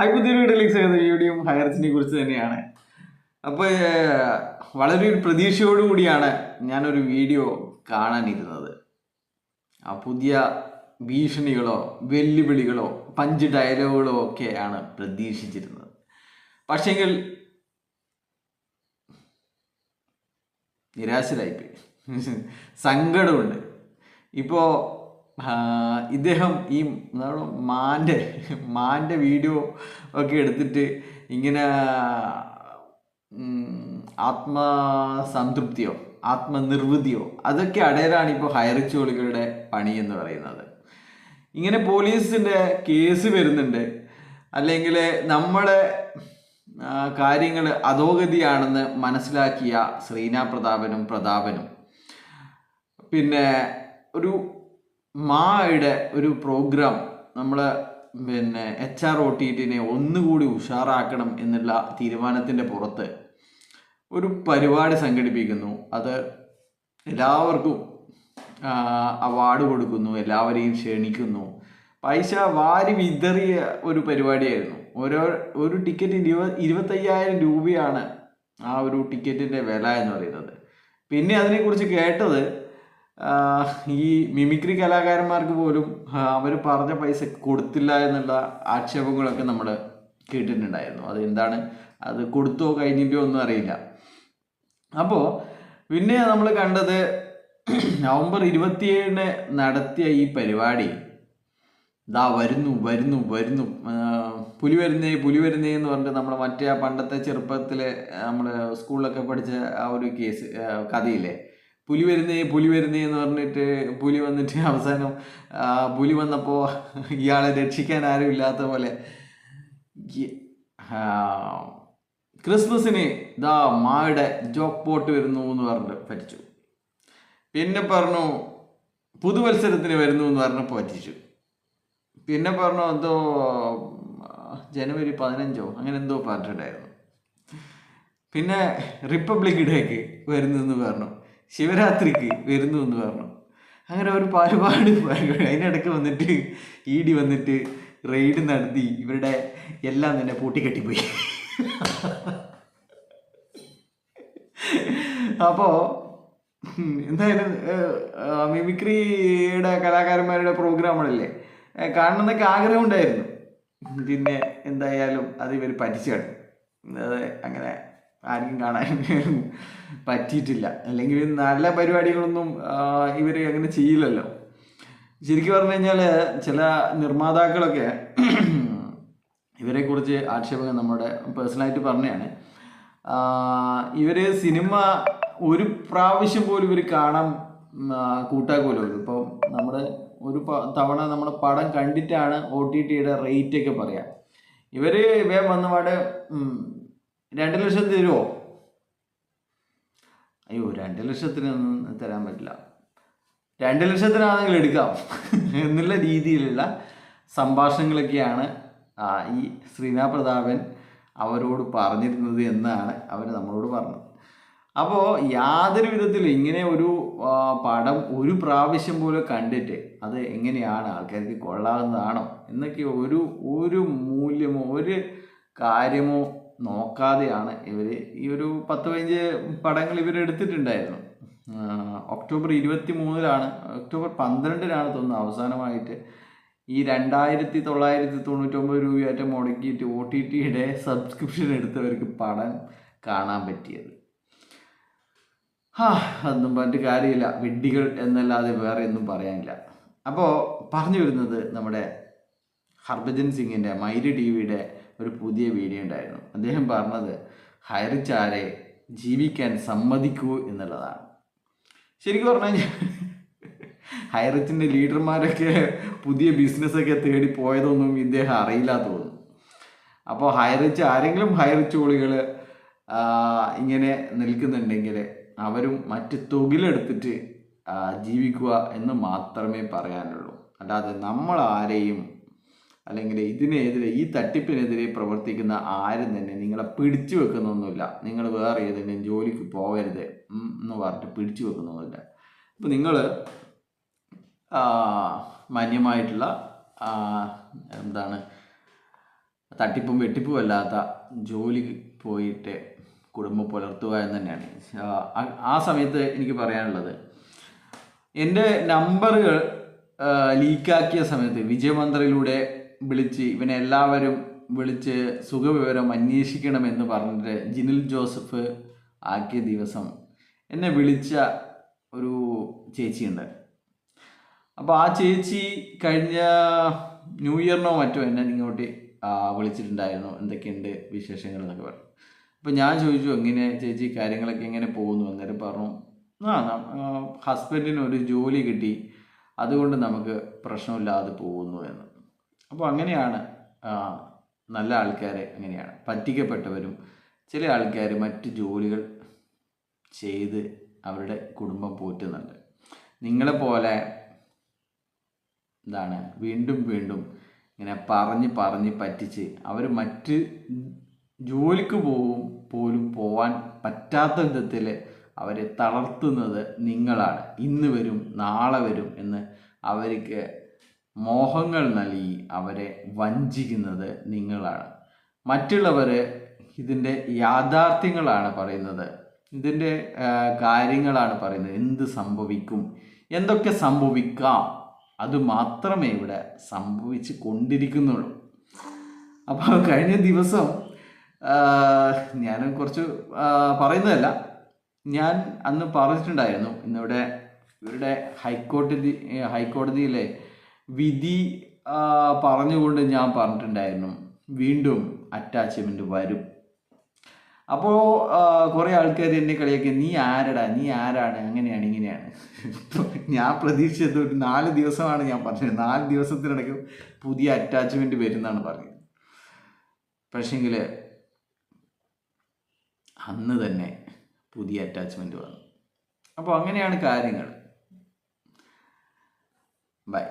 Hi പുതിയൊരു വീഡിയോയിലേക്ക് ചെയ്ത വീഡിയോയും വീഡിയോ ഹയർസിനെ കുറിച്ച് തന്നെയാണ്. അപ്പോൾ വളരെ ഒരു പ്രതീക്ഷയോടു കൂടിയാണ് ഞാനൊരു വീഡിയോ കാണാനിരുന്നത്. ആ പുതിയ ഭീഷണികളോ വെല്ലുവിളികളോ പഞ്ച് ഡയലോഗുകളോ ഒക്കെയാണ് പ്രതീക്ഷിച്ചിരുന്നത്. പക്ഷെങ്കിൽ നിരാശരായിപ്പോയി. സങ്കടമുണ്ട്. ഇപ്പോൾ ഇദ്ദേഹം ഈ എന്താണ് മാന്റെ മാന്റെ വീഡിയോ ഒക്കെ എടുത്തിട്ട് ഇങ്ങനെ ആത്മസംതൃപ്തിയോ ആത്മനിർവൃതിയോ അതൊക്കെ അടയലാണ് ഇപ്പോൾ ഹൈറിച്ചോളികളുടെ പണി എന്ന് പറയുന്നത്. ഇങ്ങനെ പോലീസിന്റെ കേസ് വരുന്നുണ്ട്. അല്ലെങ്കിൽ നമ്മുടെ കാര്യങ്ങൾ അധോഗതിയാണെന്ന് മനസ്സിലാക്കിയ ശ്രീന പ്രതാപനും പ്രതാപനും. പിന്നെ ഒരു മായുടെ ഒരു പ്രോഗ്രാം നമ്മൾ പിന്നെ എച്ച് ആർ ഒ ടി ടിനെ ഒന്നുകൂടി ഉഷാറാക്കണം എന്നുള്ള തീരുമാനത്തിന്റെ പുറത്ത് ഒരു പരിപാടി സംഘടിപ്പിക്കുന്നു. അത് എല്ലാവർക്കും അവാർഡ് കൊടുക്കുന്നു എല്ലാവരെയും ക്ഷണിക്കുന്നു. പൈസ വാരി വിതറിയ ഒരു പരിപാടിയായിരുന്നു. ഓരോ ഒരു ടിക്കറ്റ് ഇരുപ ഇരുപത്തയ്യായിരം രൂപയാണ് ആ ഒരു ടിക്കറ്റിന്റെ വില എന്ന് പറയുന്നത്. പിന്നെ അതിനെക്കുറിച്ച് കേട്ടത് ഈ മിമിക്രി കലാകാരന്മാർക്ക് പോലും അവർ പറഞ്ഞ പൈസ കൊടുത്തില്ല എന്നുള്ള ആക്ഷേപങ്ങളൊക്കെ നമ്മൾ കേട്ടിട്ടുണ്ടായിരുന്നു. അത് എന്താണ് അത് കൊടുത്തോ കഴിഞ്ഞിട്ടോ ഒന്നും അറിയില്ല. അപ്പോൾ പിന്നെ നമ്മൾ കണ്ടത് നവംബർ ഇരുപത്തിയേഴിന് നടത്തിയ ഈ പരിപാടി. ദാ വരുന്നു വരുന്നു വരുന്നു. പുലി വരുന്നേ പുലി വരുന്നേ എന്ന് പറഞ്ഞിട്ട് നമ്മൾ മറ്റേ ആ പണ്ടത്തെ ചെറുപ്പത്തിൽ നമ്മൾ സ്കൂളിലൊക്കെ പഠിച്ച ആ ഒരു കേസ് കഥയില്ലേ? പുലി വരുന്നേ പുലി വരുന്നേ എന്ന് പറഞ്ഞിട്ട് പുലി വന്നിട്ട് അവസാനം പുലി വന്നപ്പോൾ ഇയാളെ രക്ഷിക്കാൻ ആരും ഇല്ലാത്ത പോലെ ക്രിസ്മസിന് ദാ മായുടെ ജോക്ക് പോട്ട് വരുന്നു എന്ന് പറഞ്ഞിട്ട് പറ്റിച്ചു. പിന്നെ പറഞ്ഞു പുതുവത്സരത്തിന് വരുന്നു എന്ന് പറഞ്ഞപ്പോൾ പറ്റിച്ചു. പിന്നെ പറഞ്ഞു എന്തോ ജനുവരി പതിനഞ്ചോ അങ്ങനെ എന്തോ പറഞ്ഞിട്ടുണ്ടായിരുന്നു. പിന്നെ റിപ്പബ്ലിക് ഡേക്ക് വരുന്നു എന്ന് പറഞ്ഞു. ശിവരാത്രിക്ക് വരുന്നു എന്ന് പറഞ്ഞു. അങ്ങനെ ഒരു ഒരുപാട് അതിനിടയ്ക്ക് വന്നിട്ട് ഇ ഡി വന്നിട്ട് റെയ്ഡ് നടത്തി ഇവരുടെ എല്ലാം തന്നെ പൂട്ടിക്കെട്ടിപ്പോയി അപ്പോൾ എന്തായാലും മിമിക്രിയുടെ കലാകാരന്മാരുടെ പ്രോഗ്രാമുകളല്ലേ? കാണണമെന്നൊക്കെ ആഗ്രഹം ഉണ്ടായിരുന്നു പിന്നെ എന്തായാലും അത് ഇവർ പറ്റിച്ചാണ് അങ്ങനെ ആർക്കും കാണാൻ പറ്റിയിട്ടില്ല. അല്ലെങ്കിൽ നല്ല പരിപാടികളൊന്നും ഇവർ അങ്ങനെ ചെയ്യില്ലല്ലോ. ശരിക്കും പറഞ്ഞു കഴിഞ്ഞാൽ ചില നിർമ്മാതാക്കളൊക്കെ ഇവരെക്കുറിച്ച് ആക്ഷേപങ്ങൾ നമ്മുടെ പേഴ്സണലായിട്ട് പറഞ്ഞതാണ് ഇവർ സിനിമ ഒരു പ്രാവശ്യം പോലും ഇവർ കാണാൻ കൂട്ടാക്കുമല്ലോ ഇപ്പോൾ നമ്മുടെ ഒരു തവണ നമ്മൾ പടം കണ്ടിട്ടാണ് ഒ ടി ടിയുടെ റേറ്റ് ഒക്കെ പറയാം. ഇവർ വേഗം വന്നപാട് രണ്ട് ലക്ഷം തരുമോ അയ്യോ രണ്ട് ലക്ഷത്തിനൊന്നും തരാൻ പറ്റില്ല. രണ്ട് ലക്ഷത്തിനാണെങ്കിൽ എടുക്കാം എന്നുള്ള രീതിയിലുള്ള സംഭാഷണങ്ങളൊക്കെയാണ് ഈ ശ്രീനാ പ്രതാപൻ അവരോട് പറഞ്ഞിരുന്നത് എന്നാണ് അവർ നമ്മളോട് പറഞ്ഞത്. അപ്പോൾ യാതൊരു വിധത്തിൽ ഇങ്ങനെ ഒരു പടം ഒരു പ്രാവശ്യം പോലെ കണ്ടിട്ട് അത് എങ്ങനെയാണ് ആൾക്കാർക്ക് കൊള്ളാവുന്നതാണോ എന്നൊക്കെ ഒരു ഒരു മൂല്യമോ ഒരു കാര്യമോ നോക്കാതെയാണ് ഇവർ ഈ ഒരു പത്ത് പതിനഞ്ച് പടങ്ങൾ ഇവർ എടുത്തിട്ടുണ്ടായിരുന്നു. ഒക്ടോബർ ഇരുപത്തി മൂന്നിലാണ് ഒക്ടോബർ പന്ത്രണ്ടിനാണ് തോന്നുന്നത് അവസാനമായിട്ട് ഈ രണ്ടായിരത്തി തൊള്ളായിരത്തി തൊണ്ണൂറ്റൊമ്പത് രൂപയായിട്ട് മുടക്കിയിട്ട് ഒ ടി ടിയുടെ സബ്സ്ക്രിപ്ഷൻ എടുത്തവർക്ക് പടം കാണാൻ പറ്റിയത്. ഹാ അതൊന്നും പറഞ്ഞിട്ട് കാര്യമില്ല. വിഡ്ഢികൾ എന്നല്ലാതെ വേറെ ഒന്നും പറയാനില്ല. അപ്പോൾ പറഞ്ഞു വരുന്നത് നമ്മുടെ ഹർഭജൻ സിംഗിന്റെ മൈരി ടി വിയുടെ ഒരു പുതിയ വീഡിയോ ഉണ്ടായിരുന്നു. അദ്ദേഹം പറഞ്ഞത് ഹൈറിച്ചാരെ ജീവിക്കാൻ സമ്മതിക്കൂ എന്നുള്ളതാണ്. ശരിക്കും പറഞ്ഞു കഴിഞ്ഞാൽ ലീഡർമാരൊക്കെ പുതിയ ബിസിനസ്സൊക്കെ തേടി പോയതൊന്നും ഇദ്ദേഹം അറിയില്ല തോന്നുന്നു. അപ്പോൾ ഹൈറിച്ച് ആരെങ്കിലും ഹൈറിച്ച് കോളികൾ ഇങ്ങനെ നിൽക്കുന്നുണ്ടെങ്കിൽ അവരും മറ്റ് തൊഴിലെടുത്തിട്ട് ജീവിക്കുക എന്ന് മാത്രമേ പറയാനുള്ളൂ. അല്ലാതെ നമ്മൾ ആരെയും അല്ലെങ്കിൽ ഇതിനെതിരെ ഈ തട്ടിപ്പിനെതിരെ പ്രവർത്തിക്കുന്ന ആരും തന്നെ നിങ്ങളെ പിടിച്ചു വെക്കുന്നൊന്നുമില്ല. നിങ്ങൾ വേറെ ഏതെങ്കിലും ജോലിക്ക് പോകരുത് എന്ന് പറഞ്ഞിട്ട് പിടിച്ചു വെക്കുന്നൊന്നുമില്ല. അപ്പോൾ നിങ്ങൾ മാന്യമായിട്ടുള്ള എന്താണ് തട്ടിപ്പും വെട്ടിപ്പും അല്ലാത്ത ജോലി പോയിട്ട് കുടുംബം പുലർത്തുക എന്ന് തന്നെയാണ്. ആ- സമയത്ത് എനിക്ക് പറയാനുള്ളത് എന്റെ നമ്പറുകൾ ലീക്കാക്കിയ സമയത്ത് വിജയമന്ത്രയിലൂടെ വിളിച്ച് ഇവനെ എല്ലാവരും വിളിച്ച് സുഖവിവരം അന്വേഷിക്കണമെന്ന് പറഞ്ഞിട്ട് ജിനിൽ ജോസഫ് ആക്കിയ ദിവസം എന്നെ വിളിച്ച ഒരു ചേച്ചിയുണ്ട്. അപ്പോൾ ആ ചേച്ചി കഴിഞ്ഞ ന്യൂ ഇയറിനോ മറ്റോ എന്നെ ഇങ്ങോട്ട് വിളിച്ചിട്ടുണ്ടായിരുന്നു. എന്തൊക്കെയുണ്ട് വിശേഷങ്ങൾ എന്നൊക്കെ പറഞ്ഞു. അപ്പോൾ ഞാൻ ചോദിച്ചു എങ്ങനെ ചേച്ചി കാര്യങ്ങളൊക്കെ എങ്ങനെ പോകുന്നു? അന്നേരം പറഞ്ഞു ആ ഹസ്ബൻഡിന് ഒരു ജോലി കിട്ടി. അതുകൊണ്ട് നമുക്ക് പ്രശ്നമില്ലാതെ പോകുന്നു എന്ന്. അപ്പോൾ അങ്ങനെയാണ് നല്ല ആൾക്കാരെ അങ്ങനെയാണ് പറ്റിക്കപ്പെട്ടവരും ചില ആൾക്കാർ മറ്റ് ജോലികൾ ചെയ്ത് അവരുടെ കുടുംബം പോറ്റുന്നുണ്ട്. നിങ്ങളെപ്പോലെ എന്താണ് വീണ്ടും വീണ്ടും ഇങ്ങനെ പറഞ്ഞ് പറഞ്ഞ് പറ്റിച്ച് അവർ മറ്റ് ജോലിക്ക് പോവും പോലും പോവാൻ പറ്റാത്ത വിധത്തിൽ അവരെ തളർത്തുന്നത് നിങ്ങളാണ്. ഇന്ന് വരും നാളെ വരും എന്ന് അവർക്ക് മോഹങ്ങൾ നൽകി അവരെ വഞ്ചിക്കുന്നത് നിങ്ങളാണ്. മറ്റുള്ളവർ ഇതിന്റെ യാഥാർത്ഥ്യങ്ങളാണ് പറയുന്നത്. ഇതിന്റെ കാര്യങ്ങളാണ് പറയുന്നത്. എന്ത് സംഭവിക്കും? എന്തൊക്കെ സംഭവിക്കാം? അത് മാത്രമേ ഇവിടെ സംഭവിച്ച് കൊണ്ടിരിക്കുന്നുള്ളൂ. അപ്പോൾ കഴിഞ്ഞ ദിവസം ഞാൻ കുറച്ച് പറയുന്നതല്ല. ഞാൻ അന്ന് പറഞ്ഞിട്ടുണ്ടായിരുന്നു. ഇന്നിവിടെ ഇവരുടെ ഹൈക്കോടതി ഹൈക്കോടതിയിലെ വിധി പറഞ്ഞുകൊണ്ട് ഞാൻ പറഞ്ഞിട്ടുണ്ടായിരുന്നു. വീണ്ടും അറ്റാച്ച്മെന്റ് വരും. അപ്പോൾ കുറേ ആൾക്കാർ എന്നെ കളിയാക്കി നീ ആരടാ? നീ ആരാണ്? അങ്ങനെയാണ് ഇങ്ങനെയാണ്. ഞാൻ പ്രതീക്ഷിച്ചത് ഒരു നാല് ദിവസമാണ് ഞാൻ പറഞ്ഞത്. നാല് ദിവസത്തിനിടയ്ക്ക് പുതിയ അറ്റാച്ച്മെന്റ് വരുന്നതാണ് പറഞ്ഞത്. പക്ഷേങ്കിൽ അന്ന് തന്നെ പുതിയ അറ്റാച്ച്മെന്റ് വന്നു. അപ്പോൾ അങ്ങനെയാണ് കാര്യങ്ങൾ. ബൈ